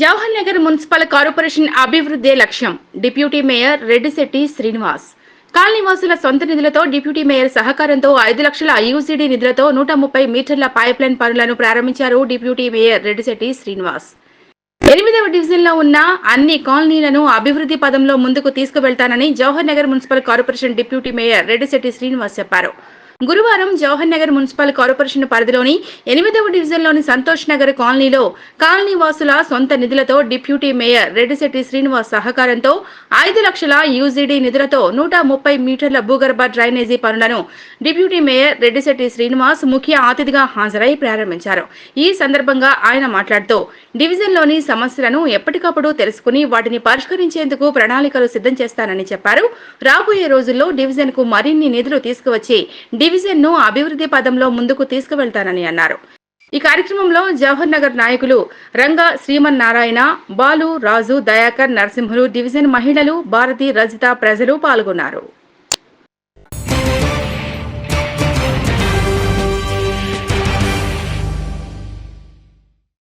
Jawahar Nagar municipal corporation అభివృద్ధి లక్ష్యం. Deputy mayor Reddisetti Srinivas. కాలనీవాసుల సొంత నిధులతో డిప్యూటీ మేయర్ సహకారంతో ఐదు లక్షల యూసీడీ నిధులతో నూట ముప్పై మీటర్ల పైప్ లైన్ పనులను ప్రారంభించారు డిప్యూటీ మేయర్ రెడ్డిశెట్టి శ్రీనివాస్. ఎనిమిదవ డివిజన్లో ఉన్న అన్ని కాలనీలను అభివృద్ధి పదంలో ముందుకు తీసుకువెళ్తానని Jawahar Nagar municipal corporation deputy mayor Reddisetti Srinivas చెప్పారు. గురువారం జవహర్ నగర్ మున్సిపల్ కార్పొరేషన్ పరిధిలోని ఎనిమిదవ డివిజన్లోని సంతోష్ నగర్ కాలనీలో కాలనీ వాసుల సొంత నిధులతో డిప్యూటీ మేయర్ రెడ్డిశెట్టి శ్రీనివాస్ సహకారంతో ఐదు లక్షల యూజీడీ నిధులతో నూట ముప్పై మీటర్ల భూగర్భ డ్రైనేజీ పనులను డిప్యూటీ మేయర్ రెడ్డిశెట్టి శ్రీనివాస్ ముఖ్య అతిథిగా హాజరై ప్రారంభించారు. ఈ సందర్భంగా ఆయన మాట్లాడుతూ డివిజన్లోని సమస్యలను ఎప్పటికప్పుడు తెలుసుకుని వాటిని పరిష్కరించేందుకు ప్రణాళికలు సిద్ధం చేస్తానని చెప్పారు. రాబోయే రోజుల్లో డివిజన్కు మరిన్ని నిధులు తీసుకువచ్చి డివిజన్ను అభివృద్ధి పదంలో ముందుకు తీసుకువెళ్తానని అన్నారు. ఈ కార్యక్రమంలో జవహర్ నగర్ నాయకులు రంగా శ్రీమన్నారాయణ బాలు రాజు దయాకర్ నరసింహులు డివిజన్ మహిళలు భారతి రజిత ప్రజలు పాల్గొన్నారు.